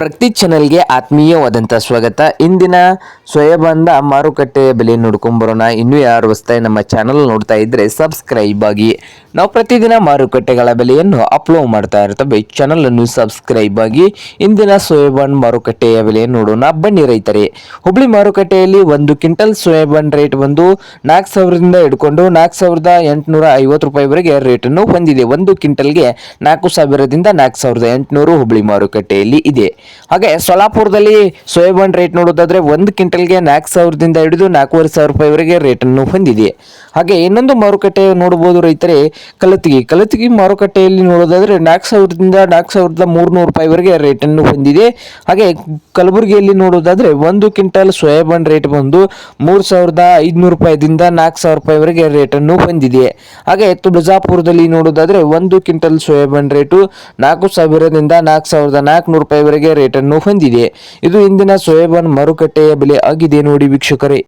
ಪ್ರತಿ ಚಾನಲ್ಗೆ ಆತ್ಮೀಯವಾದಂಥ ಸ್ವಾಗತ. ಇಂದಿನ ಸ್ವಯಬಂಧ ಮಾರುಕಟ್ಟೆಯ ಬೆಲೆ ನೋಡ್ಕೊಂಬರೋಣ ಇನ್ನೂ ಯಾರು ಹೊಸ್ತಾಯಿ ನಮ್ಮ ಚಾನಲ್ ನೋಡ್ತಾ ಇದ್ದರೆ ಸಬ್ಸ್ಕ್ರೈಬ್ ಆಗಿ. ನಾವು ಪ್ರತಿದಿನ ಮಾರುಕಟ್ಟೆಗಳ ಬೆಲೆಯನ್ನು ಅಪ್ಲೋಡ್ ಮಾಡ್ತಾ ಇರ್ತವೆ. ಚಾನಲನ್ನು ಸಬ್ಸ್ಕ್ರೈಬ್ ಆಗಿ. ಇಂದಿನ ಸೋಯಾಬಾನ್ ಮಾರುಕಟ್ಟೆಯ ಬೆಲೆಯನ್ನು ನೋಡೋಣ. ಬನ್ನಿ ರೈತರೆ. ಹುಬ್ಳಿ ಮಾರುಕಟ್ಟೆಯಲ್ಲಿ ಒಂದು ಕ್ವಿಂಟಲ್ ಸೋಯಾಬಾನ್ ರೇಟ್ ಬಂದು ನಾಲ್ಕು ಸಾವಿರದಿಂದ ಹಿಡ್ಕೊಂಡು ನಾಲ್ಕು ಸಾವಿರದ ಎಂಟುನೂರ ಐವತ್ತು ರೂಪಾಯಿವರೆಗೆ ರೇಟನ್ನು ಹೊಂದಿದೆ. ಒಂದು ಕ್ವಿಂಟಲ್ಗೆ ನಾಲ್ಕು ಸಾವಿರದಿಂದ ನಾಲ್ಕು ಸಾವಿರದ ಎಂಟುನೂರು ಹುಬ್ಳಿ ಮಾರುಕಟ್ಟೆಯಲ್ಲಿ ಇದೆ. ಹಾಗೆ ಸೊಲಾಪುರದಲ್ಲಿ ಸೋಯಾಬೀನ್ ರೇಟ್ ನೋಡೋದಾದ್ರೆ ಒಂದು ಕ್ವಿಂಟಲ್ಗೆ ನಾಲ್ಕು ಸಾವಿರದಿಂದ ಹಿಡಿದು ನಾಲ್ಕೂವರೆ ಸಾವಿರ ರೂಪಾಯಿವರೆಗೆ ರೇಟನ್ನು ಹೊಂದಿದೆ. ಹಾಗೆ ಇನ್ನೊಂದು ಮಾರುಕಟ್ಟೆ ನೋಡಬಹುದು ರೈತರೇ ಕಲತಿಗೆ ಕಲತಿಗಿ ಮಾರುಕಟ್ಟೆಯಲ್ಲಿ ನೋಡೋದಾದ್ರೆ ನಾಲ್ಕು ಸಾವಿರದಿಂದ ನಾಲ್ಕು ಸಾವಿರದ ಮೂರ್ನೂರು ರೂಪಾಯಿವರೆಗೆ ರೇಟನ್ನು ಹೊಂದಿದೆ. ಹಾಗೆ ಕಲಬುರಗಿಯಲ್ಲಿ ನೋಡೋದಾದ್ರೆ ಒಂದು ಕ್ವಿಂಟಲ್ ಸೋಯಾಬೀನ್ ರೇಟ್ ಬಂದು ಮೂರು ಸಾವಿರದ ಐದುನೂರು ರೂಪಾಯಿದಿಂದ ನಾಲ್ಕು ಸಾವಿರ ರೂಪಾಯಿವರೆಗೆ ರೇಟನ್ನು ಹೊಂದಿದೆ. ಹಾಗೆ ತುಳಜಾಪುರದಲ್ಲಿ ನೋಡೋದಾದ್ರೆ ಒಂದು ಕ್ವಿಂಟಲ್ ಸೋಯಾಬೀನ್ ರೇಟು ನಾಲ್ಕು ಸಾವಿರದಿಂದ ನಾಲ್ಕು ಸಾವಿರದ ನಾಲ್ಕುನೂರು ರೂಪಾಯಿವರೆಗೆ ರೇಟನ್ನು ಹೊಂದಿದೆ. ಇದು ಇಂದಿನ ಸೋಯಾಬಾನ್ ಮಾರುಕಟ್ಟೆಯ ಬೆಲೆ ಆಗಿದೆ ನೋಡಿ ವೀಕ್ಷಕರೇ.